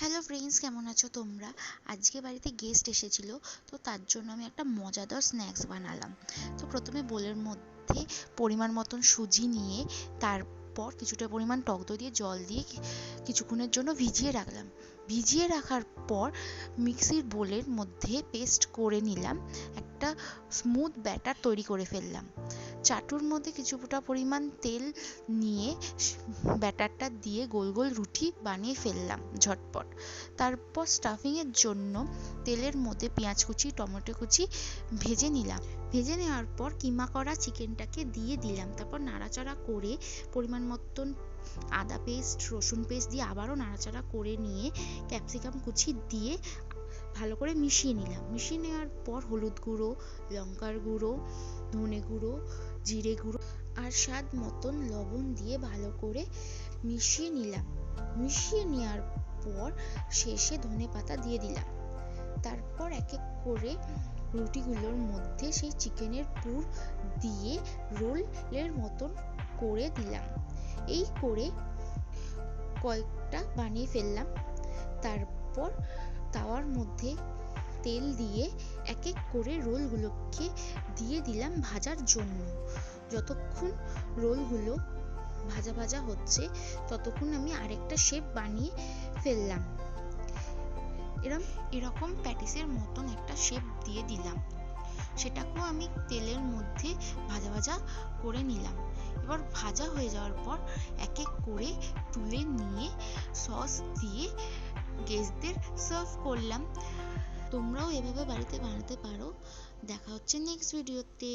Hello friends কেমন আছো তোমরা? আজকে বাড়িতে গেস্ট এসেছিল, তো তার জন্য আমি একটা মজাদার স্ন্যাক্স বানালাম। তো প্রথমে বোলের মধ্যে পরিমাণ মতন সুজি নিয়ে, তারপর কিছুটা পরিমাণ টক দই দিয়ে জল দিয়ে কিছুক্ষণের জন্য ভিজিয়ে রাখলাম। ভিজিয়ে রাখার পর মিক্সির বোলের মধ্যে পেস্ট করে নিলাম, একটা স্মুথ ব্যাটার তৈরি করে ফেললাম। চাটুর মধ্যে কিছুটা পরিমাণ তেল নিয়ে ব্যাটারটা দিয়ে গোল গোল রুটি বানিয়ে ফেললাম ঝটপট। তারপর স্টাফিংয়ের জন্য তেলের মধ্যে পেঁয়াজ কুচি, টমেটো কুচি ভেজে নিলাম। ভেজে নেওয়ার পর কিমা করা চিকেনটাকে দিয়ে দিলাম। তারপর নাড়াচাড়া করে পরিমাণ মতন আদা পেস্ট রসুন পেস্ট দিয়ে আবারও নাড়াচাড়া করে নিয়ে ক্যাপসিকাম কুচি দিয়ে ভালো করে মিশিয়ে নিলাম। মিশিয়ে নেওয়ার পর হলুদ গুঁড়ো, লঙ্কার গুঁড়ো, ধনে গুঁড়ো, জিরে গুঁড়ো আর স্বাদ মতন লবণ দিয়ে ভালো করে মিশিয়ে নিলাম। মিশিয়ে নেওয়ার পর শেষে ধনে পাতা দিয়ে দিলাম। তারপর এক এক করে রুটিগুলোর মধ্যে সেই চিকেনের পুর দিয়ে রোলের মতন করে দিলাম। এই করে কয়েকটা বানিয়ে ফেললাম। তারপর তাওয়ার মধ্যে তেল দিয়ে এক এক করে রোলগুলোকে দিয়ে দিলাম ভাজার জন্য। যতক্ষণ রোলগুলো ভাজা ভাজা হচ্ছে, ততক্ষণ আমি আরেকটা শেপ বানিয়ে ফেললাম। এরম, এরকম প্যাটিসের মতন একটা শেপ দিয়ে দিলাম। সেটাকেও আমি তেলের মধ্যে ভাজা ভাজা করে নিলাম। এবার ভাজা হয়ে যাওয়ার পর এক এক করে তুলে নিয়ে সস দিয়ে গেস্টদের সার্ভ করলাম। তোমরাও এভাবে বাড়িতে বানাতে পারো। দেখা হচ্ছে নেক্সট ভিডিওতে